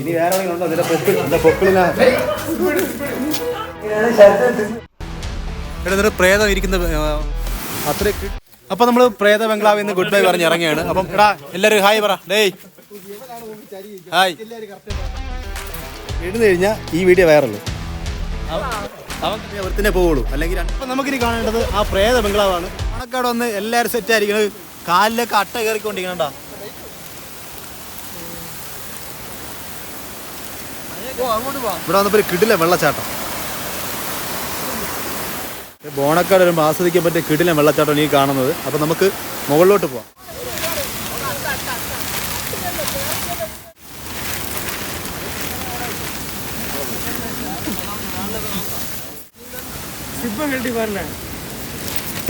ഇനി വേറെ ഉണ്ടോ? അതിന്റെ പൊക്കിൾ അതിന്റെ പൊക്കിളിനാ. എടാ പ്രേതം ഇരിക്കുന്ന അത്ര അപ്പൊ നമ്മൾ പ്രേത ബംഗ്ലാവിൽ നിന്ന് ഗുഡ് ബൈ പറഞ്ഞ് ഇറങ്ങിയാണ് അപ്പം എടാ എല്ലാരും ഹായ് പറ. ഡേയ്. ഹായ്. ഇടുന്നു കഴിഞ്ഞാൽ ഈ വീഡിയോ വൈറൽ. അവൻ പോവുള്ളൂ. അല്ലെങ്കിൽ അപ്പം നമുക്കിനി കാണേണ്ടത് ആ പ്രേത ബംഗ്ലാവാണ്. കണക്കാട് വന്ന് എല്ലാവരും സെറ്റ് ആയിരിക്കുന്നത് കാലിലൊക്കെ അട്ട കയറിക്കൊണ്ടിരിക്കണണ്ട? ഇവിടെ വന്നപ്പോൾ ഒരു കിടില വെള്ളച്ചാട്ടം. ബോണക്കാട് വരുമ്പോൾ ആസ്വദിക്കാൻ പറ്റിയ കിടില വെള്ളച്ചാട്ടം ഈ കാണുന്നത്. അപ്പം നമുക്ക് മുകളിലോട്ട് പോവാം.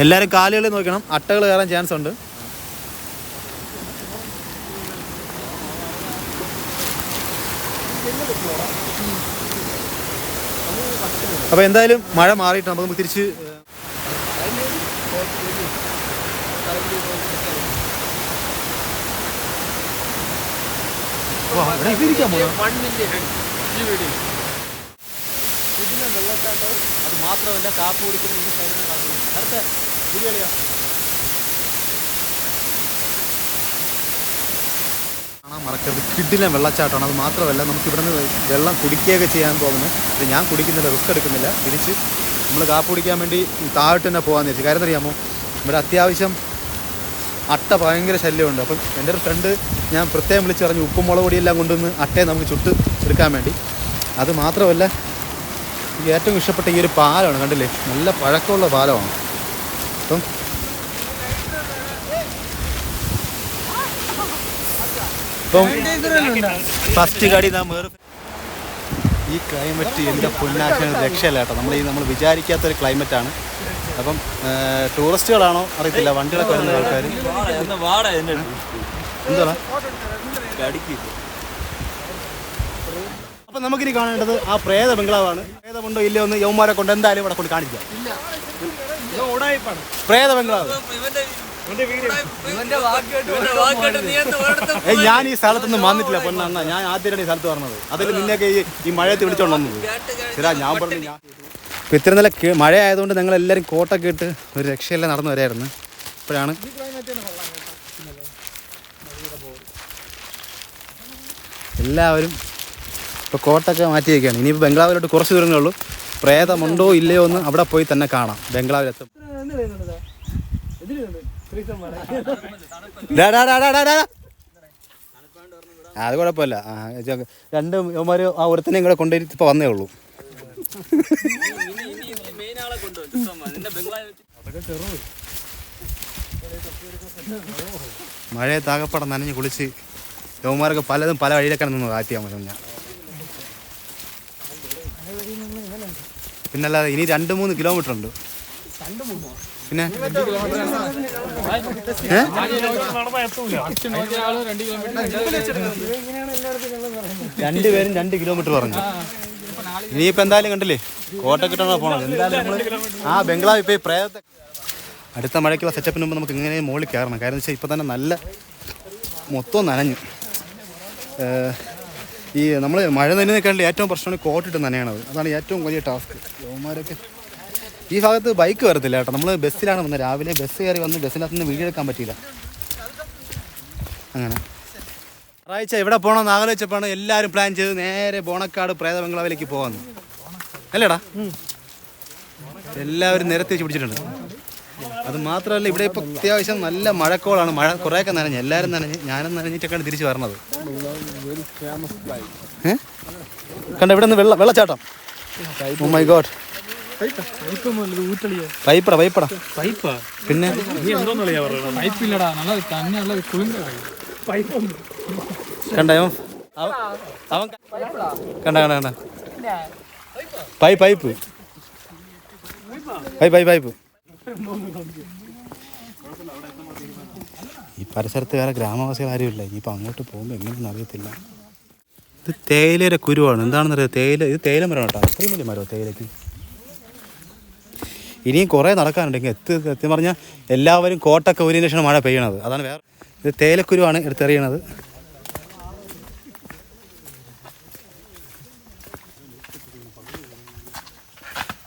എല്ലാവരും കാലുകളിൽ നോക്കണം. അട്ടകൾ കയറാൻ ചാൻസ് ഉണ്ട്. അപ്പോൾ എന്തായാലും മഴ മാറിയിട്ട് നമുക്ക് തിരിച്ച് ഇതിന് പോണോ? അത് മാത്രമല്ല കാപ്പ് കുടിക്കുന്ന ഈ സൈഡിൽ അടുത്ത ബിരിയാണിയാ കാണാൻ മറക്കരുത്. കിഡിലെ വെള്ളച്ചാട്ടമാണ്. അത് മാത്രമല്ല നമുക്ക് നിന്ന് വെള്ളം കുടിക്കുകയൊക്കെ ചെയ്യാൻ തോന്നുന്നു ഇത് ഞാൻ കുടിക്കുന്നില്ല റിസ്ക് എടുക്കുന്നില്ല. തിരിച്ച് നമ്മൾ കാപ്പ് കുടിക്കാൻ വേണ്ടി താഴോട്ട് തന്നെ പോകാമെന്ന് വെച്ചു കാര്യം അറിയാമോ ഇവിടെ അത്യാവശ്യം അട്ട ഭയങ്കര ശല്യമുണ്ട്. അപ്പം എന്റെ ഒരു ഫ്രണ്ട് ഞാൻ പ്രത്യേകം വിളിച്ച് പറഞ്ഞു ഉപ്പും മുളക് പൊടിയെല്ലാം കൊണ്ടുവന്ന് അട്ടയെ നമുക്ക് ചുട്ട് എടുക്കാൻ വേണ്ടി. അത് മാത്രമല്ല എനിക്ക് ഏറ്റവും ഇഷ്ടപ്പെട്ട ഈ ഒരു പാലമാണ് കണ്ടില്ലേ? നല്ല പഴക്കമുള്ള പാലമാണ് അപ്പം ഇപ്പം ഫസ്റ്റ് കടി നാം ഈ ക്ലൈമറ്റ് എന്റെ പൊന്നാശന രക്ഷയല്ല കേട്ടോ. നമ്മൾ ഈ നമ്മൾ വിചാരിക്കാത്തൊരു ക്ലൈമറ്റാണ് അപ്പം ടൂറിസ്റ്റുകളാണോ അറിയത്തില്ല. വണ്ടികളൊക്കെ വരുന്ന ആൾക്കാർ എന്താണ് അപ്പം നമുക്കിനി കാണേണ്ടത് ആ പ്രേത ബംഗ്ലാവാണ്. പ്രേതമുണ്ടോ ഇല്ലയോ എന്ന് യൗമാരെ കൊണ്ട് എന്തായാലും ഇവിടെ കൊണ്ട് കാണിക്കാം. പ്രേത ബംഗ്ലാവ്. ഞാൻ ഈ സ്ഥലത്തൊന്നും വന്നിട്ടില്ല പൊന്നണ്ണ ഞാൻ ആദ്യമായിട്ടാണ് ഈ സ്ഥലത്ത് പറഞ്ഞത് അതിൽ നിന്നെയൊക്കെ ഈ ഈ മഴയത്ത് വിളിച്ചോണ്ട് വന്നത്. ശരാ ഞാൻ പറഞ്ഞു ഞാൻ ഇപ്പം ഇത്ര നല്ല മഴ ആയതുകൊണ്ട് ഞങ്ങൾ എല്ലാവരും കോട്ടൊക്കെ ഇട്ട് ഒരു രക്ഷയെല്ലാം നടന്നു വരായിരുന്നു. ഇപ്പോഴാണ് എല്ലാവരും ഇപ്പോൾ കോട്ടൊക്കെ മാറ്റിയേക്കാണ്. ഇനിയിപ്പോ ഇനിയിപ്പോൾ ബംഗ്ലാവിലോട്ട് കുറച്ച് ദൂരങ്ങളുള്ളൂ പ്രേതമുണ്ടോ ഇല്ലയോ എന്ന് അവിടെ പോയി തന്നെ കാണാം. ബംഗ്ലാവിലെത്തും. അത് കുഴപ്പമില്ല. ആ, രണ്ട് ഇവന്മാര് ആ ഒരുത്തനെയും കൂടെ കൊണ്ടുപോയി ഇപ്പൊ വന്നേ ഉള്ളൂ. മഴയെ താകപ്പടം നനഞ്ഞ് കുളിച്ച് യോമാർക്ക് പലതും പല വഴിയിലൊക്കെ നിന്ന് കാറ്റിയാൽ മതി ഞാൻ പിന്നല്ലാതെ ഇനി രണ്ട് മൂന്ന് കിലോമീറ്റർ ഉണ്ട്. പിന്നെ? രണ്ടുപേരും രണ്ട് കിലോമീറ്റർ പറഞ്ഞു. ഇനിയിപ്പോ എന്തായാലും കണ്ടില്ലേ? കോട്ടക്കിട്ടാണോ പോണത്. എന്തായാലും നമ്മൾ ആ ബംഗ്ലാവ് ഇപ്പൊ പ്രേതത്തെ അടുത്ത മഴയ്ക്കുള്ള സെറ്റപ്പിന് മുമ്പ് നമുക്ക് ഇങ്ങനെ മുകളിൽ കയറണം. കാരണം വെച്ചാൽ ഇപ്പൊ തന്നെ നല്ല മൊത്തം നനഞ്ഞു. ഈ നമ്മൾ മഴ നനഞ്ഞേക്കാളും ഏറ്റവും പ്രശ്നമാണ് കോട്ടിട്ട് നനയണത്. അതാണ് ഏറ്റവും വലിയ ടാസ്ക് യോമാരൊക്കെ ഈ ഭാഗത്ത് ബൈക്ക് വരത്തില്ല കേട്ടോ. നമ്മൾ ബസ്സിലാണ് വന്നത്. രാവിലെ ബസ് കയറി വന്ന് ബസ്സിനകത്ത് നിന്ന് വീഡിയോ എടുക്കാൻ പറ്റിയില്ല. അങ്ങനെ. ഞായറാഴ്ച എവിടെ പോകണമെന്ന് ആലോചിച്ചപ്പോഴാണ് എല്ലാവരും പ്ലാൻ ചെയ്ത് നേരെ ബോണക്കാട് പ്രേത ബംഗ്ലാവിലേക്ക് പോകാമെന്ന് അല്ലേടാ? എല്ലാവരും നിരത്തി വെച്ച് പിടിച്ചിട്ടുണ്ട്. അത് മാത്രമല്ല ഇവിടെ ഇപ്പോൾ അത്യാവശ്യം നല്ല മഴക്കോളാണ്. മഴ കുറേയൊക്കെ നനഞ്ഞ്. എല്ലാരും നനഞ്ഞ്. ഞാനും നനഞ്ഞിട്ടൊക്കെയാണ് തിരിച്ചു വരണത്. കണ്ട ഇവിടെ നിന്ന് വെള്ള വെള്ളച്ചാട്ടം. ഓ മൈ ഗോഡ് പൈപ്പടാ പൈപ്പടാ പൈപ്പാ പിന്നെ? പൈപ്പില്ലടാ നല്ല തന്നെ നല്ല കുളിങ്ക പൈപ്പ് കണ്ട അവൻ കണ്ട കണ്ട കണ്ട? Pipe pipe. പൈപ്പ് പൈപ്പ് ഈ പരിസരത്ത് വേറെ ഗ്രാമവാസികൾ ആരുമില്ല ഇനിയിപ്പോൾ അങ്ങോട്ട് പോകുമ്പോൾ എങ്ങനെയൊന്നും അറിയത്തില്ല. ഇത് തേയിലയുടെ കുരുവാണ്. എന്താണെന്നറിയാം? തേയില ഇത് തേയില മരം കേട്ടോ അത്രയും വലിയ മരമോ തേയിലയ്ക്ക്. ഇനിയും കുറേ നടക്കാനുണ്ടെങ്കിൽ എത്തി എത്തി പറഞ്ഞാൽ എല്ലാവരും കോട്ടൊക്കെ ഊരിയതിനു മഴ പെയ്യണത്. അതാണ് വേറെ. ഇത് തേലക്കുരുവാണ് എടുത്തെറിയണത്.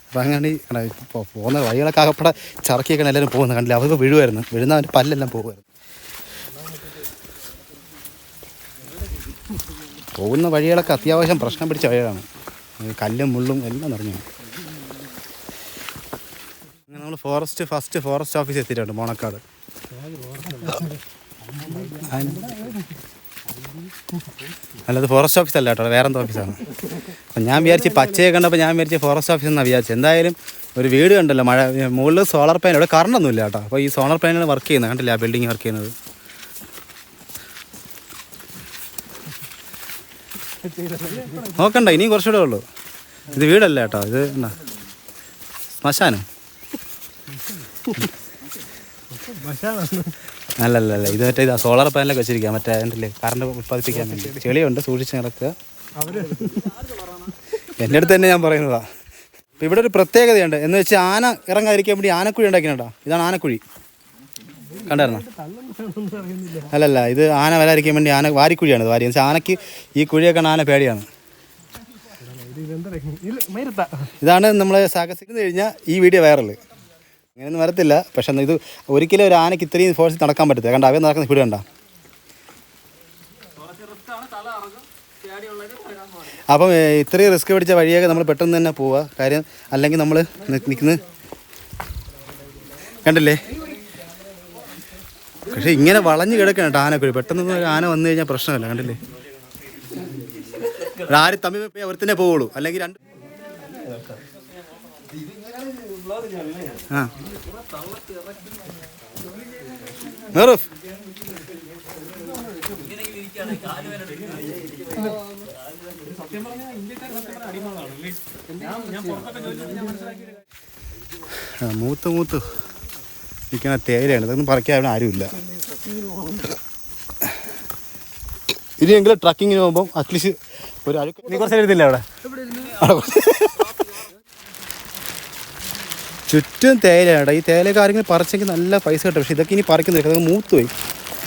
അപ്പം അങ്ങനെ പോകുന്ന വഴികളൊക്കെ അകപ്പെടെ ചറക്കിയൊക്കെയാണ് എല്ലാവരും പോകുന്നത് കണ്ടില്ല അവർക്ക് വിഴുവായിരുന്നു. വിഴുന്നവർ അവന്റെ പല്ലെല്ലാം പോകുമായിരുന്നു പോകുന്ന വഴികളൊക്കെ അത്യാവശ്യം പ്രശ്നം പിടിച്ച വഴികളാണ്. കല്ലും മുള്ളും എല്ലാം നിറഞ്ഞു. ഫോറസ്റ്റ് ഫസ്റ്റ് ഫോറസ്റ്റ് ഓഫീസ് എത്തിയിട്ടുണ്ട് മോണക്കാട്. അല്ലത് ഫോറസ്റ്റ് ഓഫീസ് അല്ല കേട്ടോ വേറെ എന്തോ ഓഫീസാണ്. അപ്പം ഞാൻ വിചാരിച്ച് പച്ചയെ കണ്ടപ്പോൾ ഞാൻ വിചാരിച്ച് ഫോറസ്റ്റ് ഓഫീസ് എന്നാണ് വിചാരിച്ചത്. എന്തായാലും ഒരു വീട് കണ്ടല്ലോ മഴ മുകളിൽ സോളർ പാനൽ ഇവിടെ കറണ്ടൊന്നുമില്ല കേട്ടോ. അപ്പോൾ ഈ സോളർ പാനലാണ് വർക്ക് ചെയ്യുന്നത് കണ്ടില്ല ആ ബിൽഡിംഗ് വർക്ക് ചെയ്യുന്നത്? നോക്കണ്ട ഇനിയും കുറച്ചുകൂടെ ഉള്ളൂ. ഇത് വീടല്ല കേട്ടോ ഇത് എന്നാ? ശ്മശാനം. അല്ലല്ല അല്ല ഇത് മറ്റേ ഇതാ സോളാർ പാനലൊക്കെ വെച്ചിരിക്കുക മറ്റേ അതിന്റെ കറണ്ട് ഉത്പാദിപ്പിക്കാൻ വേണ്ടി. ചെളിയുണ്ട് സൂക്ഷിച്ച് നടക്കുക. എന്റെ അടുത്ത് തന്നെ ഞാൻ പറയുന്നതാ. അപ്പം ഇവിടെ ഒരു പ്രത്യേകതയുണ്ട്. എന്ന് വെച്ചാൽ ആന ഇറങ്ങാതിരിക്കാൻ വേണ്ടി ആനക്കുഴി ഉണ്ടാക്കിയിട്ടുണ്ടോ? ഇതാണ് ആനക്കുഴി. കണ്ടായിരുന്നോ? അല്ലല്ല ഇത് ആന വരാതിരിക്കാൻ വേണ്ടി ആന വാരിക്കുഴിയാണ് ഇത് വാരി എന്ന് വെച്ചാൽ ആനയ്ക്ക് ഈ കുഴിയൊക്കെ ആന പേടിയാണ്. ഇതാണ് നമ്മൾ സാഹസിക്കുന്ന കഴിഞ്ഞാൽ ഈ വീഡിയോ വൈറൽ ഇങ്ങനെയൊന്നും വരത്തില്ല. പക്ഷെ ഇത് ഒരിക്കലും ഒരു ആനയ്ക്ക് ഇത്രയും ഫോഴ്സ് നടക്കാൻ പറ്റത്തില്ല. കണ്ട അവൻ നടക്കുന്ന വീട് കണ്ട? അപ്പം ഇത്രയും റിസ്ക് പിടിച്ച വഴിയൊക്കെ നമ്മൾ പെട്ടെന്ന് തന്നെ പോവുക കാര്യം അല്ലെങ്കിൽ നമ്മൾ നിൽക്കുന്നത് കണ്ടില്ലേ? പക്ഷെ ഇങ്ങനെ വളഞ്ഞു കിടക്കണം കേട്ടോ ആനക്കുഴി. പെട്ടെന്ന് ഒരു ആന വന്നു കഴിഞ്ഞാൽ പ്രശ്നമല്ല. കണ്ടില്ലേ? ആരും തമ്മിൽ അവർ തന്നെ പോവുള്ളൂ. അല്ലെങ്കിൽ രണ്ട് ആ മെറൂഫ് ആ, മൂത്ത് മൂത്ത് ഇരിക്കണ തേരയാണ് ഇതൊന്നും പറിക്കാൻ അവിടെ ആരുമില്ല. ഇനിയെങ്കിലും ട്രക്കിങ്ങിന് പോകുമ്പോൾ അറ്റ്ലീസ്റ്റ് ഒരു അഴുക്ക് നീ കുറച്ച് എഴുതില്ല അവിടെ. ചുറ്റും തേയിലയാണ് ഈ തേയിലയൊക്കെ ആരെങ്കിലും പറിച്ചെങ്കിൽ നല്ല പൈസ കിട്ടും. പക്ഷെ ഇതൊക്കെ ഇനി പറിക്കുന്നില്ല അതൊക്കെ മൂത്ത് പോയി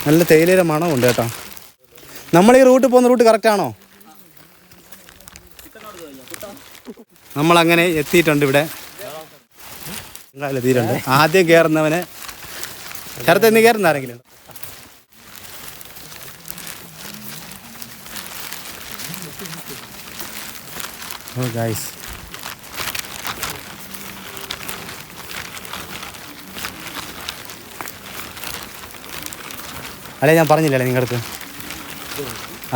നല്ല തേയിലയുടെ മണമുണ്ട് കേട്ടോ. നമ്മൾ ഈ റൂട്ട് പോകുന്ന റൂട്ട് കറക്റ്റ് ആണോ? നമ്മളങ്ങനെ എത്തിയിട്ടുണ്ട് ഇവിടെ. എത്തിയിട്ടുണ്ട് ആദ്യം കയറുന്നവനെ ചേർത്ത് എന്ന് കയറുന്ന ആരെങ്കിലും? ഓ ഗൈസ് അല്ലേ ഞാൻ പറഞ്ഞില്ലല്ലേ നിങ്ങളുടെ അടുത്ത്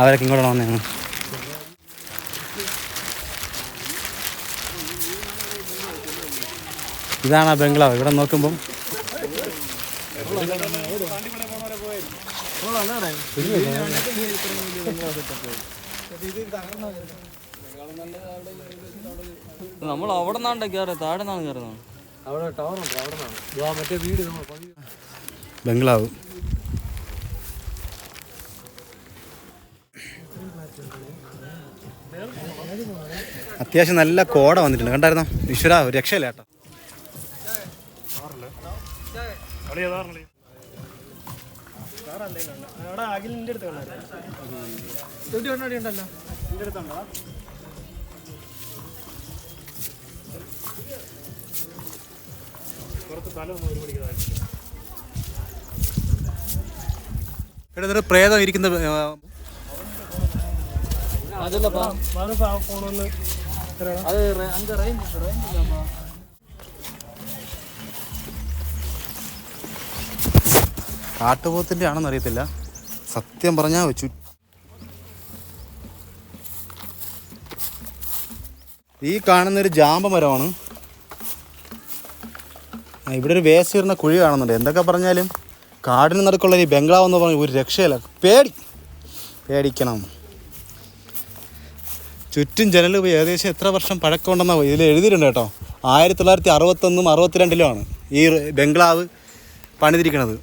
അവരൊക്കെ ഇങ്ങോട്ട് വന്നേന്ന് ഇതാണ് ആ ബംഗ്ലാവ്. ഇവിടെ നോക്കുമ്പം നമ്മൾ അവിടെ നിന്നാണ്ട് കയറി താഴെ നിന്നാണ് കയറുന്നത്. അവിടെ അത്യാവശ്യം നല്ല കോട വന്നിട്ടുണ്ട്. കണ്ടായിരുന്നോ? ഈശ്വര രക്ഷയില്ല കേട്ടോ. ഒരു പ്രേതം ഇരിക്കുന്ന ആ, അതല്ലപ്പാ അത് റേ- അങ്ങ് റേഞ്ച് റേഞ്ച് ഇല്ലപ്പാ കാട്ടുപോത്തിന്റെ ആണെന്ന് അറിയത്തില്ല. സത്യം പറഞ്ഞാ വെച്ചു. ഈ കാണുന്നൊരു ജാമ്പ മരമാണ്. ഇവിടെ ഒരു വേസ്റ്റ് ഇടുന്ന കുഴി കാണുന്നുണ്ട്. എന്തൊക്കെ പറഞ്ഞാലും കാടിന് നടുക്കുള്ള ഈ ബംഗ്ലാവ് എന്ന് പറഞ്ഞ ഒരു രക്ഷയല്ല. പേടി. പേടിക്കണം. ചുറ്റും ജനൽ പോയി ഏകദേശം എത്ര വർഷം പഴക്കമുണ്ടെന്നാണ് ഇതിൽ എഴുതിയിട്ടുണ്ട് കേട്ടോ. ആയിരത്തി തൊള്ളായിരത്തി അറുപത്തൊന്നും അറുപത്തിരണ്ടിലുമാണ് ഈ ബംഗ്ലാവ് പണിതിരിക്കുന്നത്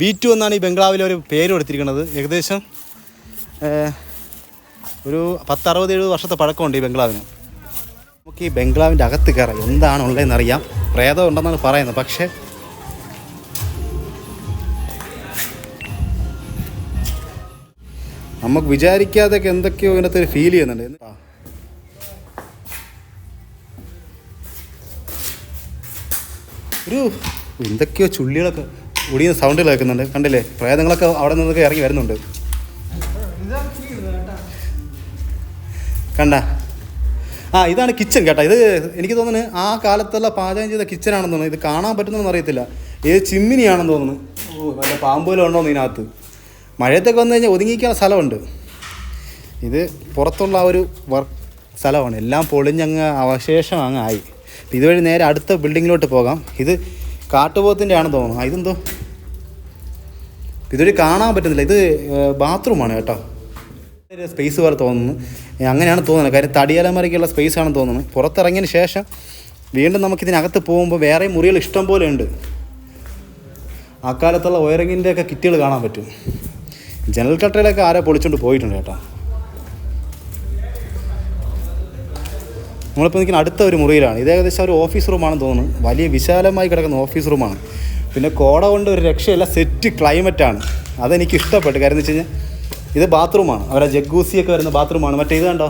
ബി ടു എന്നാണ് ഈ ബംഗ്ലാവിലെ ഒരു പേര് കൊടുത്തിരിക്കുന്നത് ഏകദേശം ഒരു പത്തറുപത് എഴുപത് വർഷത്തെ പഴക്കമുണ്ട് ഈ ബംഗ്ലാവിന്. നമുക്ക് ഈ ബംഗ്ലാവിന്റെ അകത്ത് കയറാം. എന്താണ് ഉള്ളതെന്നറിയാം പ്രേതം ഉണ്ടെന്നാണ് പറയുന്നത്. പക്ഷേ നമുക്ക് വിചാരിക്കാതെ എന്തൊക്കെയോ ഇതിനകത്ത് ഫീൽ ചെയ്യുന്നുണ്ട്. ഒരു എന്തൊക്കെയോ ചുള്ളികളൊക്കെ ഒടിയുന്ന സൗണ്ടുകൾ കേൾക്കുന്നുണ്ട്. കണ്ടില്ലേ? പ്രേതങ്ങളൊക്കെ അവിടെ നിന്നൊക്കെ ഇറങ്ങി വരുന്നുണ്ട്. കണ്ട? ആ ഇതാണ് കിച്ചൺ കേട്ടോ. ഇത് എനിക്ക് തോന്നുന്നു ആ കാലത്തുള്ള പാചകം ചെയ്ത കിച്ചൺ ആണെന്ന് തോന്നുന്നു. ഇത് കാണാൻ പറ്റുന്നതെന്ന് അറിയത്തില്ല. ഇത് ചിമ്മിനിയാണെന്ന് തോന്നുന്നു. ഓ നല്ല പാമ്പോലും ഉണ്ടോ ഇതിനകത്ത്? മഴയത്തൊക്കെ വന്നു കഴിഞ്ഞാൽ ഒതുങ്ങിക്കാൻ സ്ഥലമുണ്ട്. ഇത് പുറത്തുള്ള ആ ഒരു വർക്ക് സ്ഥലമാണ്. എല്ലാം പൊളിഞ്ഞങ്ങ് അവശേഷം അങ്ങ് ആയി. അപ്പം ഇതുവഴി നേരെ അടുത്ത ബിൽഡിങ്ങിലോട്ട് പോകാം. ഇത് കാട്ടുപോത്തിന്റെ ആണെന്ന് തോന്നുന്നു ഇതെന്തോ? ഇതുവഴി കാണാൻ പറ്റുന്നില്ല. ഇത് ബാത്റൂമാണ് കേട്ടോ. സ്പേസ് പോലെ തോന്നുന്നു. അങ്ങനെയാണ് തോന്നുന്നത്. കാര്യം തടിയലമരയ്ക്കുള്ള സ്പേസ് ആണെന്ന് തോന്നുന്നത് പുറത്തിറങ്ങിയതിന് ശേഷം വീണ്ടും നമുക്ക് ഇതിനകത്ത് പോകുമ്പോൾ വേറെ മുറികൾ ഇഷ്ടം പോലെ ഉണ്ട്. അക്കാലത്തുള്ള കാലത്തുള്ള വയറിങ്ങിന്റെ ഒക്കെ കിറ്റുകൾ കാണാൻ പറ്റും. ജനൽ കട്ടയിലൊക്കെ ആരാ പൊളിച്ചുകൊണ്ട് പോയിട്ടുണ്ട് കേട്ടോ. നമ്മളിപ്പോൾ നിൽക്കുന്ന അടുത്ത ഒരു മുറിയിലാണ്. ഇത് ഏകദേശം ഒരു ഓഫീസ് റൂമാണെന്ന് തോന്നുന്നു. വലിയ വിശാലമായി കിടക്കുന്ന ഓഫീസ് റൂമാണ് പിന്നെ കോട കൊണ്ട് ഒരു രക്ഷയല്ല സെറ്റ് ക്ലൈമറ്റാണ് അതെനിക്ക് ഇഷ്ടപ്പെട്ടു. കാര്യം എന്ന് വെച്ച് കഴിഞ്ഞാൽ ഇത് ബാത്റൂമാണ് അവരെ ജഗ്ഗൂസിയൊക്കെ വരുന്ന ബാത്റൂമാണ് മറ്റേ ഇത് കണ്ടോ?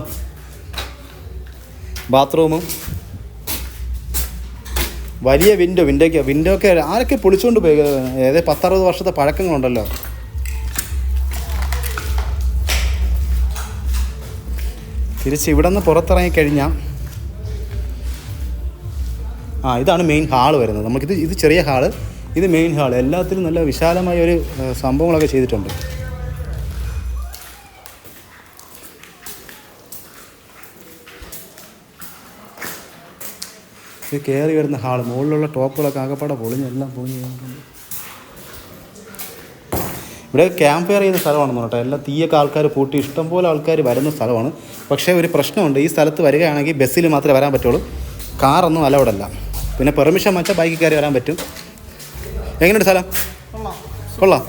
ബാത്റൂമും വലിയ വിൻഡോ വിൻഡോയ്ക്ക് വിൻഡോ ഒക്കെ ആരൊക്കെ പൊളിച്ചുകൊണ്ട് പോയി? ഏകദേശം പത്തറുപത് വർഷത്തെ പഴക്കങ്ങളുണ്ടല്ലോ. തിരിച്ച് ഇവിടെ നിന്ന് പുറത്തിറങ്ങിക്കഴിഞ്ഞാൽ ആ ഇതാണ് മെയിൻ ഹാൾ വരുന്നത്. നമുക്കിത് ഇത് ചെറിയ ഹാൾ ഇത് മെയിൻ ഹാൾ എല്ലാത്തിലും നല്ല വിശാലമായ ഒരു സംഭവങ്ങളൊക്കെ ചെയ്തിട്ടുണ്ട്. ഇത് കയറി വരുന്ന ഹാൾ മുകളിലുള്ള ടോപ്പുകളൊക്കെ ആകെപ്പാടെ പൊളിഞ്ഞ് എല്ലാം പൊളിഞ്ഞ്. ഇവിടെ ക്യാമ്പ് ഫയർ ചെയ്യുന്ന സ്ഥലമാണെന്ന് കേട്ടോ എല്ലാ തീയൊക്കെ ആൾക്കാർ പൂട്ടി ഇഷ്ടംപോലെ ആൾക്കാർ വരുന്ന സ്ഥലമാണ്. പക്ഷേ ഒരു പ്രശ്നമുണ്ട്. ഈ സ്ഥലത്ത് വരികയാണെങ്കിൽ ബസ്സിൽ മാത്രമേ വരാൻ പറ്റുള്ളൂ. കാറൊന്നും അലൗഡ് അല്ല. പിന്നെ പെർമിഷൻ വെച്ചാൽ ബൈക്കിൽ കയറി വരാൻ പറ്റും. എങ്ങനെയുണ്ട് സ്ഥലം? കൊള്ളാം.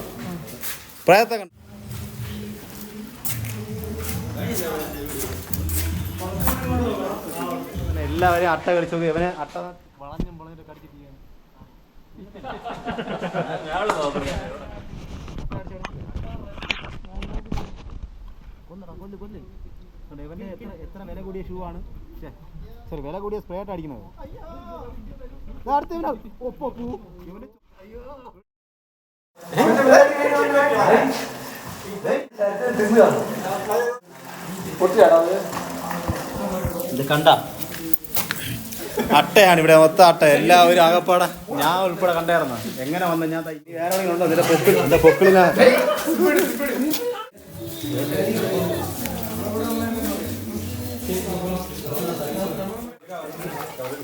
പ്രയത്തെ കണ്ടോ? എല്ലാവരെയും അട്ട കളിച്ചു ഇവനെ അട്ട വളഞ്ഞും വളഞ്ഞിട്ട് കൊല്ല്. കണ്ടോ, ഇവന്റെ എത്ര എത്ര വില കൂടിയ ഷൂ ആണ്? സോറി വില കൂടിയ സ്പ്രേ ആയിട്ട് അടിക്കുന്നത് അടുത്ത. ഒപ്പ് ഇത് അട്ടയാണ് ഇവിടെ മൊത്തം അട്ട. എല്ലാവരും ആകപ്പാടെ ഞാൻ ഉൾപ്പെടെ കണ്ടായിരുന്നു. എങ്ങനെ വന്ന ഞാൻ വേറെ ഉണ്ടോ? നിന്റെ പൊക്കിൾ പൊക്കിളിനാ പക്ഷെ ഒരു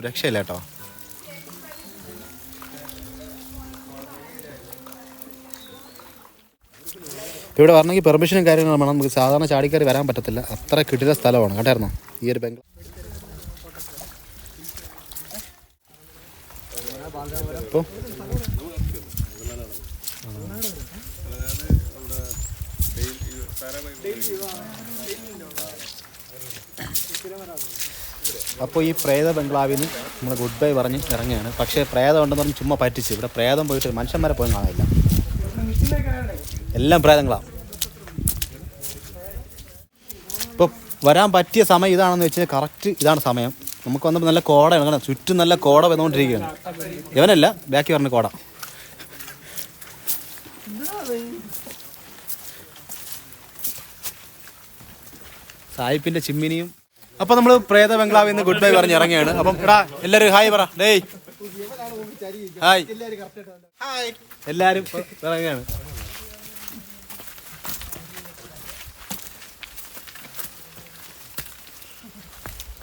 രക്ഷയില്ല കേട്ടോ. ഇവിടെ വരണമെങ്കിൽ പെർമിഷനും കാര്യങ്ങളും വേണം. നമുക്ക് സാധാരണ ചാടിക്കയറി വരാൻ പറ്റത്തില്ല. അത്ര കിട്ടിയ സ്ഥലമാണ്. കേട്ടായിരുന്നോ ഈ ഒരു ബംഗ്ലാ അപ്പോൾ ഈ പ്രേത ബംഗ്ലാവിൽ നിന്ന് നമ്മൾ ഗുഡ് ബൈ പറഞ്ഞ് ഇറങ്ങുകയാണ്. പക്ഷേ പ്രേതം ഉണ്ടെന്ന് പറഞ്ഞ് ചുമ്മാ പറ്റിച്ച്. ഇവിടെ പ്രേതം പോയിട്ട് മനുഷ്യന്മാരെ പോയി കാണാനില്ല. എല്ലാം പ്രേതങ്ങളാണ് ഇപ്പോൾ വരാൻ പറ്റിയ സമയം ഇതാണെന്ന് വെച്ചാൽ കറക്റ്റ് ഇതാണ് സമയം. നമുക്ക് വന്നപ്പോൾ നല്ല കോട ഇറങ്ങണം ചുറ്റും നല്ല കോട വന്നുകൊണ്ടിരിക്കുകയാണ്. ഇവനല്ല ബാക്കി പറഞ്ഞ കോട. സായിപ്പിന്റെ ചിമ്മിനിയും അപ്പൊ നമ്മൾ പ്രേത ബംഗ്ലാവിൽ നിന്ന് ഗുഡ് ബൈ പറഞ്ഞ് ഇറങ്ങിയാണ്. അപ്പം എടാ എല്ലാരും ഹായ് പറ. ഡേയ്. ഹായ് എല്ലാരും ഇറങ്ങിയാണ്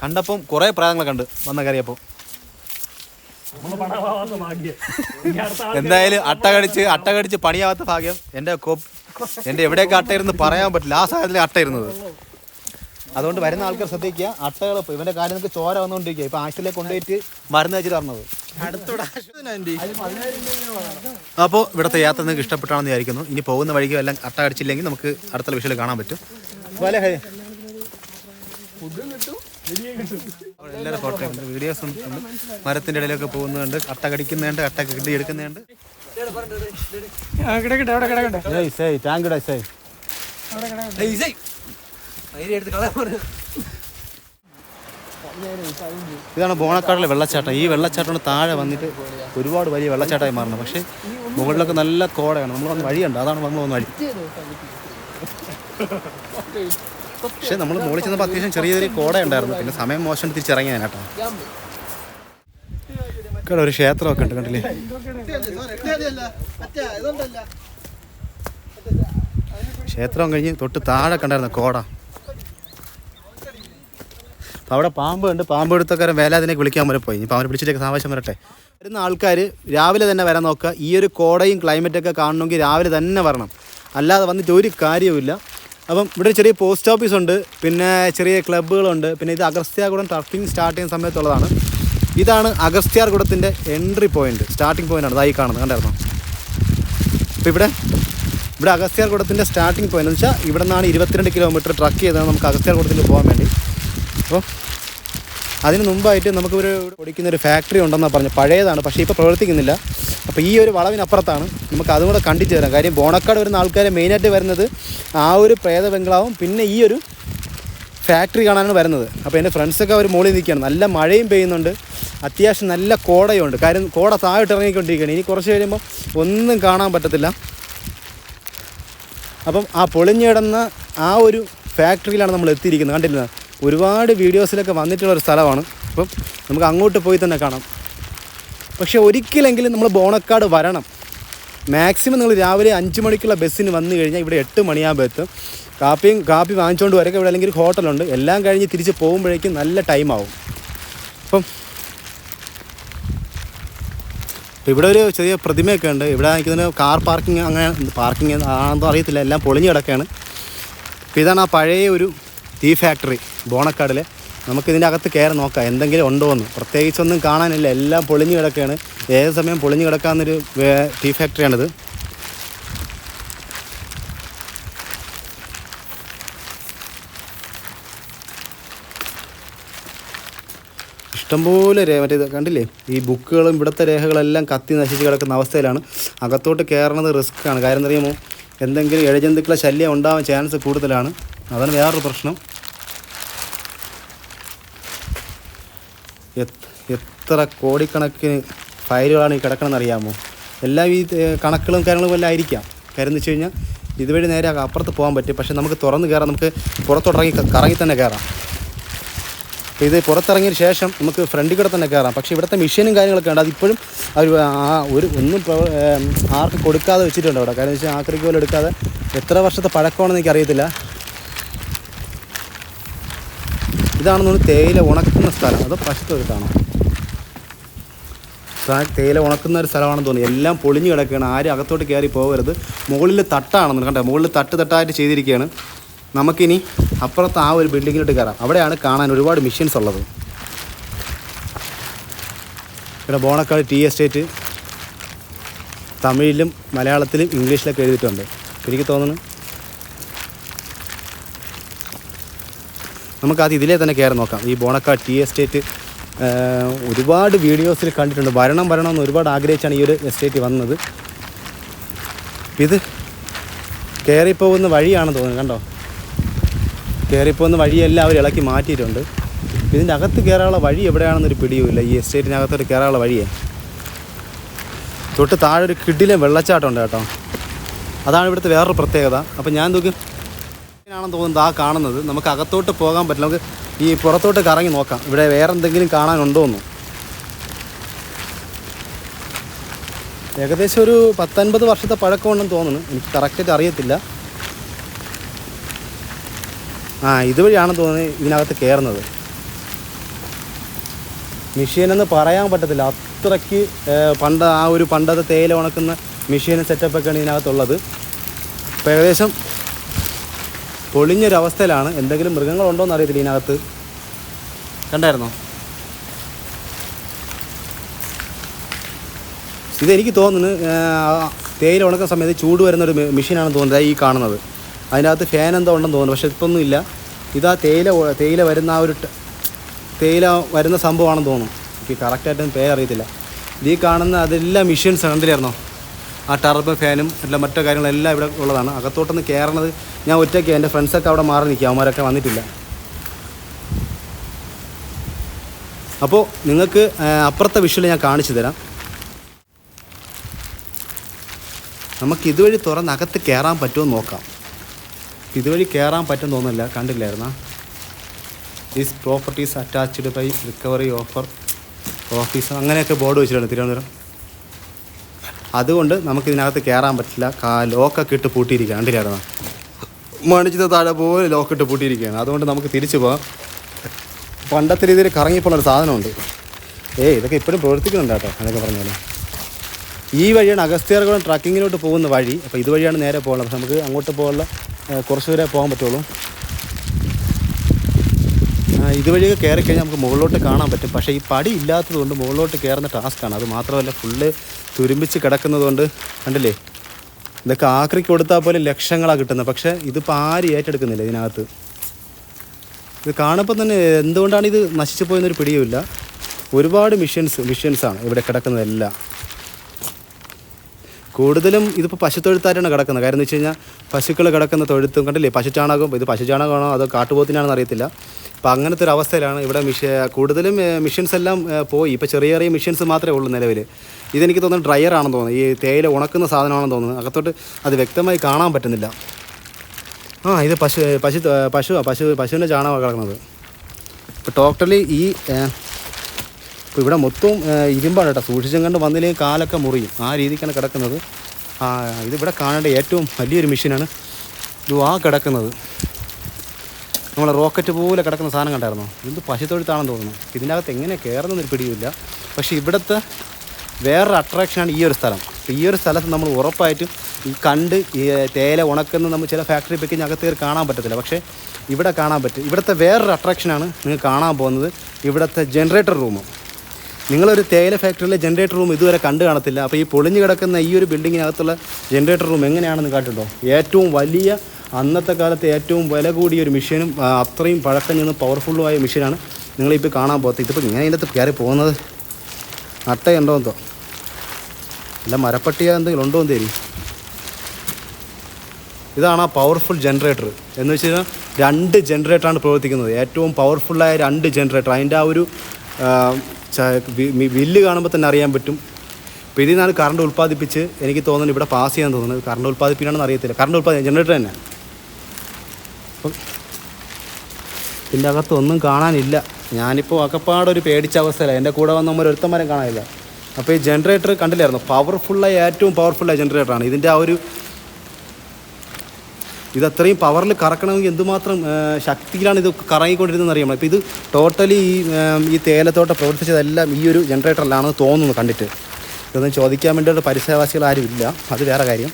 കണ്ടപ്പം കുറെ പ്രായങ്ങളെ കണ്ട് വന്ന കറിയപ്പോ എന്തായാലും അട്ട കടിച്ച് അട്ട കടിച്ച് പണിയാവാത്ത ഭാഗ്യം എന്റെ എന്റെ എവിടെയൊക്കെ അട്ടയിരുന്ന് പറയാൻ പറ്റില്ല. ആ സാഹചര്യത്തിൽ അട്ട ഇരുന്നത്. അതുകൊണ്ട് വരുന്ന ആൾക്കാർ ശ്രദ്ധിക്കുക. അട്ടകൾ ഇപ്പൊ ഇവന്റെ കാര്യം നിങ്ങൾക്ക് ചോര വന്നുകൊണ്ടിരിക്കുക. ഇപ്പൊ ആശുപത്രിയിലേക്ക് കൊണ്ടുപോയിട്ട് മരുന്ന് വെച്ചിട്ട് പറഞ്ഞത് അപ്പോൾ ഇവിടുത്തെ യാത്ര നിങ്ങൾക്ക് ഇഷ്ടപ്പെട്ടാണെന്ന് വിചാരിക്കുന്നു. ഇനി പോകുന്ന വഴിക്ക് എല്ലാം അട്ട അടിച്ചില്ലെങ്കിൽ നമുക്ക് അടുത്ത വിഷയം കാണാൻ പറ്റും. പോലെ എല്ലാവരും ഫോട്ടോ വീഡിയോസ് ഉണ്ട്. ഇടയിലൊക്കെ പോകുന്നുണ്ട്. അട്ട കടിക്കുന്നുണ്ട് അട്ട കിട്ടി എടുക്കുന്നുണ്ട്. കിടക്കട്ടെ അവിടെ കിടക്കട്ടെ. ടാങ്ക് ഇതാണ് ബോണക്കാടിലെ വെള്ളച്ചാട്ടം. ഈ വെള്ളച്ചാട്ടം താഴെ വന്നിട്ട് ഒരുപാട് വലിയ വെള്ളച്ചാട്ടമായി മാറണം പക്ഷേ മുകളിലൊക്കെ നല്ല കോടയാണ്. നമ്മൾ വന്ന് വഴിയുണ്ട്. അതാണ് നമ്മൾ വന്ന് വഴി. പക്ഷേ നമ്മൾ മുകളിൽ ചെന്നപ്പോൾ അത്യാവശ്യം ചെറിയ ചെറിയ കോട ഉണ്ടായിരുന്നു പിന്നെ സമയം മോശം തിരിച്ചിറങ്ങിയ കേട്ടോ. കേട്ടോ ഒരു ക്ഷേത്രമൊക്കെ ഉണ്ട് കണ്ടില്ലേ? ക്ഷേത്രം കഴിഞ്ഞ് തൊട്ട് താഴെ കണ്ടായിരുന്നു കോട. അപ്പോൾ അവിടെ പാമ്പ് ഉണ്ട് പാമ്പ് എടുത്തക്കാരൻ വേലാതിനെ വിളിക്കാൻ വരെ പോയി. ഇപ്പോൾ അവനെ വിളിച്ചിട്ടൊക്കെ ആവശ്യം വരട്ടെ. വരുന്ന ആൾക്കാർ രാവിലെ തന്നെ വരാൻ നോക്കുക. ഈ ഒരു കോടയും ക്ലൈമറ്റൊക്കെ കാണണമെങ്കിൽ രാവിലെ തന്നെ വരണം. അല്ലാതെ വന്നിട്ട് ഒരു കാര്യവുമില്ല അപ്പം ഇവിടെ ചെറിയ പോസ്റ്റ് ഓഫീസ് ഉണ്ട്. പിന്നെ ചെറിയ ക്ലബ്ബുകളുണ്ട് പിന്നെ ഇത് അഗസ്ത്യാർകുടം ടർഫിംഗ് സ്റ്റാർട്ട് ചെയ്യുന്ന സമയത്തുള്ളതാണ്. ഇതാണ് അഗസ്ത്യാർകുടത്തിന്റെ എൻട്രി പോയിന്റ് സ്റ്റാർട്ടിംഗ് ആണ്. അതായി കാണുന്നത്. കണ്ടായിരുന്നോ? അപ്പോൾ ഇവിടെ ഇവിടെ അഗസ്ത്യാർകുടത്തിന്റെ സ്റ്റാർട്ടിംഗ് പോയിന്റ് എന്ന് വെച്ചാൽ ഇവിടെ നിന്നാണ് ഇരുപത്തിരണ്ട് കിലോമീറ്റർ ട്രക്ക് ചെയ്താണ് നമുക്ക് അഗസ്ത്യാർകുടത്തിൽ പോകാൻ വേണ്ടി. അപ്പോൾ അതിന് മുമ്പായിട്ട് നമുക്കൊരു പൊടിക്കുന്ന ഒരു ഫാക്ടറി ഉണ്ടെന്നാണ് പറഞ്ഞത് പഴയതാണ് പക്ഷേ ഇപ്പോൾ പ്രവർത്തിക്കുന്നില്ല. അപ്പോൾ ഈ ഒരു വളവിനപ്പുറത്താണ് നമുക്ക് അതും കൂടെ കണ്ടിച്ച് തരാം കാര്യം ബോണക്കാട് വരുന്ന ആൾക്കാർ മെയിനായിട്ട് വരുന്നത് ആ ഒരു പ്രേത ബംഗ്ലാവും പിന്നെ ഈ ഒരു ഫാക്ടറി കാണാനാണ് വരുന്നത്. അപ്പോൾ എന്റെ ഫ്രണ്ട്സൊക്കെ അവർ മുകളിൽ നിൽക്കുകയാണ്. നല്ല മഴയും പെയ്യുന്നുണ്ട്. അത്യാവശ്യം നല്ല കോടയുണ്ട്. കാര്യം കോട താഴോട്ട് ഇറങ്ങിക്കൊണ്ടിരിക്കുകയാണ്. ഇനി കുറച്ച് കഴിയുമ്പോൾ ഒന്നും കാണാൻ പറ്റത്തില്ല. അപ്പം ആ പൊളിഞ്ഞിടന്ന ആ ഒരു ഫാക്ടറിയിലാണ് നമ്മൾ എത്തിയിരിക്കുന്നത്. കണ്ടില്ല? ഒരുപാട് വീഡിയോസിലൊക്കെ വന്നിട്ടുള്ള ഒരു സ്ഥലമാണ്. അപ്പം നമുക്ക് അങ്ങോട്ട് പോയി തന്നെ കാണാം. പക്ഷെ ഒരിക്കലെങ്കിലും നമ്മൾ ബോണക്കാട് വരണം. മാക്സിമം നിങ്ങൾ രാവിലെ അഞ്ച് മണിക്കുള്ള ബസ്സിന് വന്നു കഴിഞ്ഞാൽ ഇവിടെ എട്ട് മണിയാകുമ്പോൾ എത്തും. കാപ്പിയും കാപ്പി വാങ്ങിച്ചുകൊണ്ട് വരൊക്കെ ഇവിടെ അല്ലെങ്കിൽ ഒരു ഹോട്ടലുണ്ട്. എല്ലാം കഴിഞ്ഞ് തിരിച്ച് പോകുമ്പോഴേക്കും നല്ല ടൈമാവും. അപ്പം അപ്പോൾ ഇവിടെ ഒരു ചെറിയ പ്രതിമയൊക്കെ ഉണ്ട്. ഇവിടെ നിൽക്കുന്നതിന് കാർ പാർക്കിംഗ് അങ്ങനെ പാർക്കിംഗ് ആണെന്നോ അറിയത്തില്ല. എല്ലാം പൊളിഞ്ഞു കിടക്കുകയാണ്. അപ്പോൾ ഇതാണ് ആ പഴയ ഒരു ടീ ഫാക്ടറി ബോണക്കാടിലെ. നമുക്ക് ഇതിന്റെ അകത്ത് കയറി നോക്കാം എന്തെങ്കിലും ഉണ്ടോ എന്ന്. പ്രത്യേകിച്ചൊന്നും കാണാനില്ല എല്ലാം പൊളിഞ്ഞു കിടക്കുകയാണ്. ഏത് സമയം പൊളിഞ്ഞു കിടക്കാവുന്നൊരു ടീ ഫാക്ടറിയാണിത്. ഇഷ്ടംപോലെ രേ മറ്റേ കണ്ടില്ലേ? ഈ ബുക്കുകളും ഇവിടുത്തെ രേഖകളെല്ലാം കത്തി നശിച്ച് കിടക്കുന്ന അവസ്ഥയിലാണ്. അകത്തോട്ട് കയറണത് റിസ്ക്കാണ്. കാര്യം അറിയുമോ എന്തെങ്കിലും ഇഴജന്തുക്കളെ ശല്യം ഉണ്ടാവാൻ ചാൻസ് കൂടുതലാണ്. അതാണ് വേറൊരു പ്രശ്നം. എത്ര കോടിക്കണക്കിന് ഫയലുകളാണ് ഈ കിടക്കണമെന്ന് അറിയാമോ? എല്ലാ ഈ കണക്കുകളും കാര്യങ്ങളും എല്ലാം ആയിരിക്കാം. കാര്യം വെച്ച് കഴിഞ്ഞാൽ ഇതുവഴി നേരെ അപ്പുറത്ത് പോകാൻ പറ്റും. പക്ഷേ നമുക്ക് തുറന്ന് കയറാം. നമുക്ക് പുറത്തോട്ടിറങ്ങി കറങ്ങി തന്നെ കയറാം. ഇത് പുറത്തിറങ്ങിയ ശേഷം നമുക്ക് ഫ്രണ്ടിൽ കൂടെ തന്നെ കയറാം. പക്ഷേ ഇവിടുത്തെ മെഷീനും കാര്യങ്ങളൊക്കെ ഉണ്ട്. അതിപ്പോഴും അവർ ആ ഒരു ഒന്നും ആർക്ക് കൊടുക്കാതെ വെച്ചിട്ടുണ്ട് അവിടെ. കാര്യം വെച്ചാൽ ആക്രിക്ക് പോലും എടുക്കാതെ എത്ര വർഷത്തെ പഴക്കമാണെന്ന് എനിക്ക് അറിയത്തില്ല ഇതാണെന്ന് തോന്നുന്നു തേയില ഉണക്കുന്ന സ്ഥലം. അത് പശുത്തൊരു എടുത്താണോ തേയില ഉണക്കുന്ന ഒരു സ്ഥലമാണെന്ന് തോന്നി എല്ലാം പൊളിഞ്ഞു കിടക്കുകയാണ്. ആരും അകത്തോട്ട് കയറി പോകരുത്. മുകളിൽ തട്ടാണെന്ന് കണ്ടോ? മുകളിൽ തട്ട് തട്ടായിട്ട് ചെയ്തിരിക്കുകയാണ്. നമുക്കിനി അപ്പുറത്ത് ആ ഒരു ബിൽഡിങ്ങിലോട്ട് കയറാം. അവിടെയാണ് കാണാൻ ഒരുപാട് മെഷീൻസ് ഉള്ളത്. ഇവിടെ ബോണക്കാട് ടീ എസ്റ്റേറ്റ് തമിഴിലും മലയാളത്തിലും ഇംഗ്ലീഷിലൊക്കെ എഴുതിയിട്ടുണ്ട്. എനിക്ക് തോന്നുന്നു? നമുക്കത് ഇതിലേ തന്നെ കയറി നോക്കാം. ഈ ബോണക്കാട് ടീ എസ്റ്റേറ്റ് ഒരുപാട് വീഡിയോസിൽ കണ്ടിട്ടുണ്ട്. വരണം വരണം എന്ന് ഒരുപാട് ആഗ്രഹിച്ചാണ് ഈ ഒരു എസ്റ്റേറ്റ് വന്നത്. ഇത് കയറിപ്പോകുന്ന വഴിയാണെന്ന് തോന്നുന്നു കണ്ടോ? കയറിപ്പോകുന്ന വഴിയെല്ലാം അവർ ഇളക്കി മാറ്റിയിട്ടുണ്ട്. ഇതിന്റെ അകത്ത് കയറാനുള്ള വഴി എവിടെയാണെന്നൊരു പിടിയുമില്ല. ഈ എസ്റ്റേറ്റിനകത്തോട്ട് കയറാനുള്ള വഴിയേ. തൊട്ട് താഴെ ഒരു കിഡിലെ വെള്ളച്ചാട്ടമുണ്ട് കേട്ടോ. അതാണ് ഇവിടുത്തെ വേറൊരു പ്രത്യേകത. അപ്പം ഞാൻ നോക്കി ആണെന്ന് തോന്നുന്നത് ആ കാണുന്നത്. നമുക്ക് അകത്തോട്ട് പോകാൻ പറ്റില്ല. നമുക്ക് ഈ പുറത്തോട്ട് കറങ്ങി നോക്കാം. ഇവിടെ വേറെ എന്തെങ്കിലും കാണാനുണ്ടോ എന്ന് ഏകദേശം ഒരു പത്തൊൻപത് വർഷത്തെ പഴക്കമുണ്ടെന്ന് തോന്നുന്നു. എനിക്ക് കറക്റ്റായിട്ട് അറിയത്തില്ല. ആ ഇതുവഴിയാണെന്ന് തോന്നുന്നത് ഇതിനകത്ത് കയറുന്നത് മെഷീൻ എന്ന് പറയാൻ പറ്റത്തില്ല. അത്രയ്ക്ക് പണ്ട് ആ ഒരു പണ്ടത്തെ തേയില ഉണക്കുന്ന മെഷീൻ സെറ്റപ്പൊക്കെയാണ് ഇതിനകത്തുള്ളത്. അപ്പോൾ ഏകദേശം പൊളിഞ്ഞൊരവസ്ഥയിലാണ് എന്തെങ്കിലും മൃഗങ്ങളുണ്ടോ എന്ന് അറിയത്തില്ല ഇതിനകത്ത്. കണ്ടായിരുന്നോ? ഇതെനിക്ക് തോന്നുന്നു തേയില ഉണക്കുന്ന സമയത്ത് ചൂട് വരുന്നൊരു ഒരു മെഷീനാണെന്ന് തോന്നുന്നത് ഈ കാണുന്നത്. അതിനകത്ത് ഫാൻ എന്തോ ഉണ്ടെന്ന് തോന്നുന്നു പക്ഷേ ഇപ്പം ഒന്നുമില്ല ഇതാ തേയില തേയില വരുന്ന ആ ഒരു തേയില വരുന്ന സംഭവമാണെന്ന് തോന്നുന്നു. എനിക്ക് കറക്റ്റായിട്ടും പേര് അറിയത്തില്ല ഇത് ഈ കാണുന്ന അതെല്ലാം മെഷീൻസ് കണ്ടില്ലായിരുന്നോ ആ ടർബ് ഫാനും എല്ലാം മറ്റു കാര്യങ്ങളെല്ലാം ഇവിടെ ഉള്ളതാണ്. അകത്തോട്ടൊന്ന് കയറണത് ഞാൻ ഒറ്റയ്ക്ക് എന്റെ ഫ്രണ്ട്സൊക്കെ അവിടെ മാറി നിൽക്കുക അവന്മാരൊക്കെ വന്നിട്ടില്ല. അപ്പോൾ നിങ്ങൾക്ക് അപ്പുറത്തെ വിഷ്വൽ ഞാൻ കാണിച്ചു തരാം. നമുക്ക് ഇതുവഴി തുറന്ന് അകത്ത് കയറാൻ പറ്റുമോ നോക്കാം. ഇതുവഴി കയറാൻ പറ്റും തോന്നുന്നില്ല. കണ്ടില്ലായിരുന്ന? These properties attached by recovery officer office അങ്ങനെയൊക്കെ ബോർഡ് വെച്ചിട്ടുണ്ട് തിരുവനന്തപുരം. അതുകൊണ്ട് നമുക്ക് ഇതിനകത്ത് കയറാൻ പറ്റില്ല. കാ ലോക്കൊക്കെ ഇട്ട് പൂട്ടിയിരിക്കുകയാണ്. കണ്ടില്ലായിരുന്നാ മണിച്ചത് താഴെ പോലെ ലോക്കിട്ട് പൂട്ടിയിരിക്കുകയാണ്. അതുകൊണ്ട് നമുക്ക് തിരിച്ചു പോകാം. പണ്ടത്തെ രീതിയിൽ കറങ്ങിപ്പോണൊരു സാധനമുണ്ട്. ഏയ് ഇതൊക്കെ ഇപ്പോഴും പ്രവർത്തിക്കുന്നുണ്ട് കേട്ടോ എന്നൊക്കെ പറഞ്ഞാൽ ഈ വഴിയാണ് അഗസ്ത്യാർകുളം ട്രക്കിങ്ങിലോട്ട് പോകുന്ന വഴി. അപ്പോൾ ഇതുവഴിയാണ് നേരെ പോകുന്നത് അപ്പോൾ നമുക്ക് അങ്ങോട്ട് പോകാനുള്ള കുറച്ച് ദൂരെ പോകാൻ പറ്റുള്ളൂ. ഇതുവഴിയൊക്കെ കയറി കഴിഞ്ഞാൽ നമുക്ക് മുകളിലോട്ട് കാണാൻ പറ്റും. പക്ഷേ ഈ പടി ഇല്ലാത്തതുകൊണ്ട് മുകളിലോട്ട് കയറുന്ന ടാസ്ക്കാണ് അത് മാത്രമല്ല ഫുള്ള് തുരുമ്പിച്ച് കിടക്കുന്നതുകൊണ്ട് കണ്ടില്ലേ? ഇതൊക്കെ ആക്രിക്ക് കൊടുത്താൽ പോലെ ലക്ഷങ്ങളാണ് കിട്ടുന്നത്. പക്ഷേ ഇതിപ്പോൾ ആരും ഏറ്റെടുക്കുന്നില്ല ഇതിനകത്ത്? ഇത് കാണുമ്പോൾ തന്നെ എന്തുകൊണ്ടാണ് ഇത് നശിച്ചു പോയെന്നൊരു പിടിയുമില്ല. ഒരുപാട് മിഷ്യൻസ് മിഷ്യൻസാണ് ഇവിടെ കിടക്കുന്നതെല്ലാം. കൂടുതലും ഇതിപ്പോൾ പശുത്തൊഴുത്തായിട്ടാണ് കിടക്കുന്നത്. കാര്യം എന്ന് വെച്ച് കഴിഞ്ഞാൽ പശുക്കൾ കിടക്കുന്ന തൊഴുത്തും കണ്ടില്ലേ? പശുചാണകം ഇത് പശുചാണകമാണോ അതോ കാട്ടുപോത്തിനാണെന്ന് അറിയത്തില്ല. അപ്പോൾ അങ്ങനത്തെ ഒരു അവസ്ഥയിലാണ് ഇവിടെ മിഷ കൂടുതലും മിഷൻസ് എല്ലാം പോയി. ഇപ്പോൾ ചെറിയ ചെറിയ മിഷൻസ് മാത്രമേ ഉള്ളൂ നിലവിൽ ഇതെനിക്ക് തോന്നുന്നു ഡ്രയർ ആണെന്ന് തോന്നുന്നു. ഈ തേയില ഉണക്കുന്ന സാധനമാണെന്ന് തോന്നുന്നു. അകത്തോട്ട് അത് വ്യക്തമായി കാണാൻ പറ്റുന്നില്ല. ആ ഇത് പശു പശു പശു പശു പശുവിന്റെ ചാണകമാണ് കിടക്കുന്നത്. ഇപ്പോൾ ടോട്ടലി ഈ ഇപ്പോൾ ഇവിടെ മൊത്തവും ഇരുമ്പാണ് കേട്ടോ. സൂക്ഷിച്ചും കണ്ട് വന്നില്ലെങ്കിൽ കാലൊക്കെ മുറിയും. ആ രീതിക്കാണ് കിടക്കുന്നത്. ആ ഇതിവിടെ കാണേണ്ട ഏറ്റവും വലിയൊരു മെഷീനാണ് ഇത് ആ കിടക്കുന്നത്. നമ്മളെ റോക്കറ്റ് പോലെ കിടക്കുന്ന സാധനം കണ്ടായിരുന്നു? ഇത് പശുത്തൊഴുത്താണെന്ന് തോന്നുന്നു. ഇതിനകത്ത് എങ്ങനെ കയറുന്നൊരു പിടിയുമില്ല പക്ഷേ ഇവിടുത്തെ വേറൊരു അട്രാക്ഷനാണ് ഈ ഒരു സ്ഥലം. ഈ ഒരു സ്ഥലത്ത് നമ്മൾ ഉറപ്പായിട്ടും ഈ കണ്ട് ഈ തേയില ഉണക്കുന്ന നമ്മൾ ചില ഫാക്ടറി പെക്കിന് അകത്ത് കയറി കാണാൻ പറ്റത്തില്ല. പക്ഷേ ഇവിടെ കാണാൻ പറ്റും. ഇവിടുത്തെ വേറൊരു അട്രാക്ഷനാണ് നിങ്ങൾ കാണാൻ പോകുന്നത് ഇവിടുത്തെ ജനറേറ്റർ റൂം നിങ്ങളൊരു തേയില ഫാക്ടറിയിലെ ജനറേറ്റർ റൂം ഇതുവരെ കണ്ടു കാണത്തില്ല. അപ്പോൾ ഈ പൊളിഞ്ഞു കിടക്കുന്ന ഈ ഒരു ബിൽഡിങ്ങിനകത്തുള്ള ജനറേറ്റർ റൂം എങ്ങനെയാണെന്ന് കാട്ടുണ്ടോ ഏറ്റവും വലിയ അന്നത്തെ കാലത്തെ ഏറ്റവും വില കൂടിയ ഒരു മെഷീനും അത്രയും പഴക്കം ചെന്ന് പവർഫുള്ളുമായ മെഷീനാണ് നിങ്ങളിപ്പോൾ കാണാൻ പോകത്ത്. ഇതിപ്പോൾ ഇങ്ങനെ അതിന്റെ അകത്ത് കയറി പോകുന്നത്? നട്ടയുണ്ടോ എന്തോ? അല്ല മരപ്പട്ടിയ എന്തെങ്കിലും ഉണ്ടോ എന്ന് തരും ഇതാണ് ആ പവർഫുൾ ജനറേറ്റർ എന്ന് വെച്ച് കഴിഞ്ഞാൽ രണ്ട് ജനറേറ്ററാണ് പ്രവർത്തിക്കുന്നത്. ഏറ്റവും പവർഫുള്ളായ രണ്ട് ജനറേറ്റർ അതിന്റെ ആ ഒരു വില്ല് കാണുമ്പോൾ തന്നെ അറിയാൻ പറ്റും. അപ്പോൾ ഇതിൽ നിന്നാണ് കറണ്ട് ഉൽപ്പാദിപ്പിച്ച് എനിക്ക് തോന്നുന്നു ഇവിടെ പാസ് ചെയ്യാൻ തോന്നുന്നത്. കറണ്ട് ഉൽപ്പാദിപ്പിക്കണമെന്ന് അറിയത്തില്ല. കറണ്ട് ഉൽപ്പാദി ജനറേറ്റർ തന്നെ. അപ്പം ഇതിന്റെ അകത്തൊന്നും കാണാനില്ല. ഞാനിപ്പോൾ അകപ്പാടൊരു പേടിച്ച അവസ്ഥയിലാണ് എന്റെ കൂടെ വന്ന നമ്മൾ ഒരുത്തന്മാരും കാണാനില്ല. അപ്പോൾ ഈ ജനറേറ്റർ കണ്ടില്ലായിരുന്നു? പവർഫുള്ളായി ഏറ്റവും പവർഫുള്ളായ ജനറേറ്ററാണ് ഇതിന്റെ ആ ഒരു ഇത് അത്രയും പവറിൽ കറക്കണമെങ്കിൽ എന്തുമാത്രം ശക്തിയിലാണ് ഇത് കറങ്ങിക്കൊണ്ടിരുന്നതെന്ന് അറിയാം അപ്പോൾ ഇത് ടോട്ടലി ഈ ഈ തേയിലത്തോട്ടം പ്രവർത്തിച്ചതെല്ലാം ഈ ഒരു ജനറേറ്ററിലാണെന്ന് തോന്നുന്നു കണ്ടിട്ട്. ഇതൊന്നും ചോദിക്കാൻ വേണ്ടിയിട്ട് പരിസരവാസികൾ ആരും ഇല്ല. അത് വേറെ കാര്യം.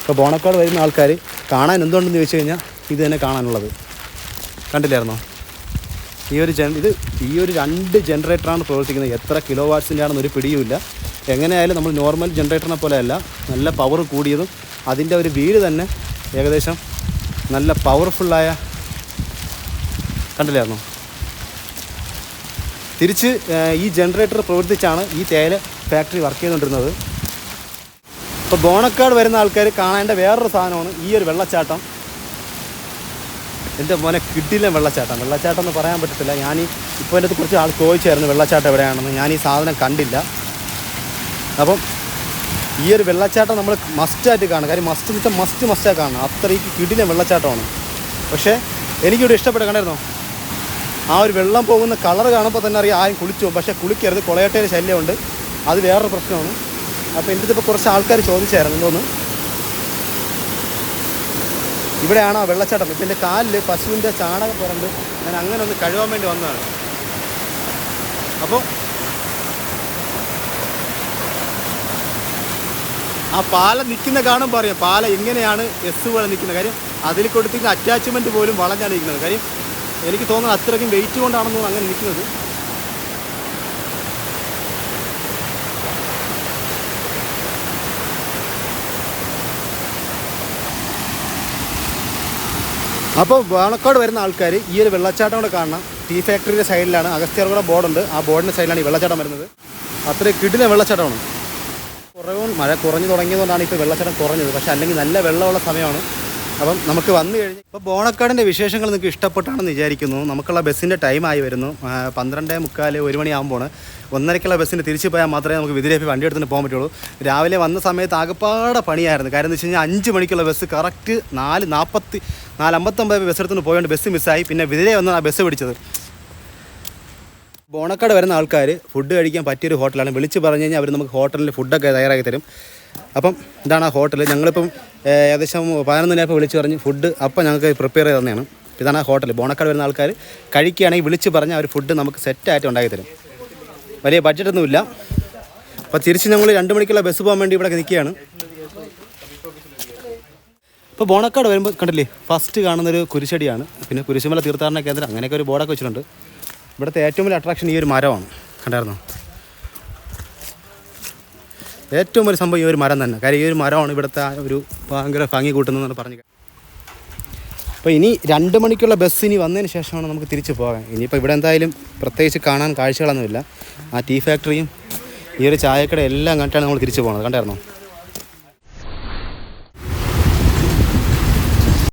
ഇപ്പോൾ ബോണക്കോട് വരുന്ന ആൾക്കാർ കാണാൻ എന്തുണ്ടെന്ന് ചോദിച്ചു കഴിഞ്ഞാൽ ഇത് തന്നെ കാണാനുള്ളത്. കണ്ടില്ലായിരുന്നോ? ഈ ഒരു ജൻ ഇത് ഈ ഒരു രണ്ട് ജനറേറ്ററാണ് പ്രവർത്തിക്കുന്നത്. എത്ര കിലോ വാട്ട്സിന്റെ ആണെന്ന് ഒരു പിടിയുമില്ല. എങ്ങനെയായാലും നമ്മൾ നോർമൽ ജനറേറ്ററിനെ പോലെയല്ല നല്ല പവർ കൂടിയതും അതിന്റെ ഒരു വീട് തന്നെ ഏകദേശം നല്ല പവർഫുള്ളായ കണ്ടില്ലായിരുന്നോ? തിരിച്ച് ഈ ജനറേറ്റർ പ്രവർത്തിച്ചാണ് ഈ തേയില ഫാക്ടറി വർക്ക് ചെയ്തുകൊണ്ടിരുന്നത്. ഇപ്പോൾ ബോണക്കാട് വരുന്ന ആൾക്കാർ കാണേണ്ട വേറൊരു സാധനമാണ് ഈ ഒരു വെള്ളച്ചാട്ടം. എന്റെ മോനെ കിട്ടില്ല വെള്ളച്ചാട്ടം. വെള്ളച്ചാട്ടം എന്ന് പറയാൻ പറ്റത്തില്ല. ഞാൻ ഇപ്പോൾ എന്റെ കുറച്ച് ആൾ ചോദിച്ചായിരുന്നു വെള്ളച്ചാട്ടം എവിടെയാണെന്ന്. ഞാൻ ഈ സാധനം കണ്ടില്ല. അപ്പം ഈ ഒരു വെള്ളച്ചാട്ടം നമ്മൾ മസ്റ്റായിട്ട് കാണും. കാര്യം മസ്റ്റ് വെച്ചാൽ മസ്റ്റ് മസ്റ്റായി കാണണം. അത്രയ്ക്ക് കിടില വെള്ളച്ചാട്ടമാണ്. പക്ഷേ എനിക്കിവിടെ ഇഷ്ടപ്പെട്ട കണ്ടായിരുന്നോ? ആ ഒരു വെള്ളം പോകുന്ന കളർ കാണുമ്പോൾ തന്നെ അറിയാം ആരും കുളിച്ചു. പോകും പക്ഷേ കുളിക്കരുത് കുളയട്ടേന്റെ ശല്യമുണ്ട്. അത് വേറൊരു പ്രശ്നമാണ്. അപ്പോൾ എന്റെ ഇപ്പോൾ കുറച്ച് ആൾക്കാർ ചോദിച്ചായിരുന്നു. എന്തോന്ന്? ഇവിടെയാണ് വെള്ളച്ചാട്ടം. ഇപ്പം എന്റെ കാലിൽ പശുവിന്റെ ചാണകം പുറണ്ട് ഞാൻ അങ്ങനെ ഒന്ന് കഴുകാൻ വേണ്ടി വന്നതാണ്. അപ്പോൾ ആ പാല നിൽക്കുന്ന കാണും അറിയാം പാല എങ്ങനെയാണ് എസ് പോലെ നിൽക്കുന്നത് കാര്യം. അതിൽ കൊടുത്തിരിക്കുന്ന അറ്റാച്ച്മെന്റ് പോലും വളഞ്ഞാണ് നിൽക്കുന്നത്. കാര്യം എനിക്ക് തോന്നുന്നത് അത്രയ്ക്കും വെയിറ്റ് കൊണ്ടാണെന്ന് അങ്ങനെ നിൽക്കുന്നത്. അപ്പോൾ വാണക്കാട് വരുന്ന ആൾക്കാർ ഈ ഒരു വെള്ളച്ചാട്ടം കൂടെ കാണണം. ടീ ഫാക്ടറിയുടെ സൈഡിലാണ് അഗസ്ത്യർകുളം ബോർഡുണ്ട്. ആ ബോർഡിന്റെ സൈഡിലാണ് ഈ വെള്ളച്ചാട്ടം വരുന്നത്. അത്രയും കിടില വെള്ളച്ചാട്ടമാണ്. കുറവും മഴ കുറഞ്ഞു തുടങ്ങിയതുകൊണ്ടാണ് ഇപ്പോൾ വെള്ളച്ചാട്ടം കുറഞ്ഞത്. പക്ഷേ അല്ലെങ്കിൽ നല്ല വെള്ളമുള്ള സമയമാണ്. അപ്പം നമുക്ക് വന്നു കഴിഞ്ഞ് ഇപ്പോൾ ബോണക്കാടിന്റെ വിശേഷങ്ങൾ നിങ്ങൾക്ക് ഇഷ്ടപ്പെട്ടാണെന്ന് വിചാരിക്കുന്നു. നമുക്കുള്ള ബസ്സിന്റെ ടൈമായി വരുന്നു. പന്ത്രണ്ട് മുക്കാൽ ഒരു മണിയാകുമ്പോൾ ഒന്നരക്കുള്ള ബസ്സിന് തിരിച്ചു പോയാൽ മാത്രമേ നമുക്ക് വിതിരേപ്പി വണ്ടി എടുത്തിട്ട് പോകാൻ പറ്റുള്ളൂ. രാവിലെ വന്ന സമയത്ത് ആകപ്പാടെ പണിയായിരുന്നു. കാര്യം എന്ന് വെച്ച് കഴിഞ്ഞാൽ അഞ്ച് മണിക്കുള്ള ബസ് കറക്റ്റ് നാല് നാൽപ്പത്തി നാല് അമ്പത്തൊമ്പത് ബസ് എടുത്തുനിന്ന് പോയതുകൊണ്ട് ബസ് മിസ്സായി പിന്നെ വിതിരെ വന്ന് ആ ബസ് പിടിച്ചത്. ബോണക്കാട് വരുന്ന ആൾക്കാർ ഫുഡ് കഴിക്കാൻ പറ്റിയൊരു ഹോട്ടലാണ് വിളിച്ച് പറഞ്ഞു കഴിഞ്ഞാൽ അവർ നമുക്ക് ഹോട്ടലിൽ ഫുഡൊക്കെ തയ്യാറാക്കി തരും. അപ്പം ഇതാണ് ആ ഹോട്ടൽ ഞങ്ങളിപ്പം ഏകദേശം പതിനൊന്നിനായപ്പോൾ വിളിച്ച് പറഞ്ഞ് ഫുഡ് അപ്പം ഞങ്ങൾക്ക് പ്രിപ്പയർ ചെയ്ത് തന്നെയാണ്. ഇതാണ് ഹോട്ടൽ ബോണക്കാട് വരുന്ന ആൾക്കാർ കഴിക്കുകയാണെങ്കിൽ വിളിച്ച് പറഞ്ഞാൽ അവർ ഫുഡ് നമുക്ക് സെറ്റായിട്ട് ഉണ്ടാക്കി തരും. വലിയ ബഡ്ജറ്റൊന്നുമില്ല അപ്പോൾ തിരിച്ച് ഞങ്ങൾ രണ്ട് മണിക്കുള്ള ബസ് പോകാൻ വേണ്ടി ഇവിടെ നിൽക്കുകയാണ്. ഇപ്പോൾ ബോണക്കാട് വരുമ്പോൾ കണ്ടില്ലേ ഫസ്റ്റ് കാണുന്നൊരു കുരിശടിയാണ്. പിന്നെ കുരിശുമല തീർത്ഥാടന കേന്ദ്രം അങ്ങനെയൊക്കെ ഒരു ബോർഡൊക്കെ വെച്ചിട്ടുണ്ട്. ഇവിടുത്തെ ഏറ്റവും വലിയ അട്രാക്ഷൻ ഈ ഒരു മരമാണ്. കണ്ടായിരുന്നോ? ഏറ്റവും ഒരു സംഭവം ഈ ഒരു മരം തന്നെ. കാര്യം ഈ ഒരു മരമാണ് ഇവിടുത്തെ ഒരു ഭയങ്കര ഭംഗി കൂട്ടുന്നതെന്ന് പറഞ്ഞു അപ്പോൾ ഇനി രണ്ട് മണിക്കുള്ള ബസ് ഇനി വന്നതിന് ശേഷമാണ് നമുക്ക് തിരിച്ചു പോകാൻ. ഇനിയിപ്പോൾ ഇവിടെ എന്തായാലും പ്രത്യേകിച്ച് കാണാൻ കാഴ്ചകളൊന്നുമില്ല. ആ ടീ ഫാക്ടറിയും ഈ ഒരു ചായക്കട എല്ലാം കണ്ടിട്ടാണ് നമ്മൾ തിരിച്ചു പോകുന്നത് കണ്ടായിരുന്നോ?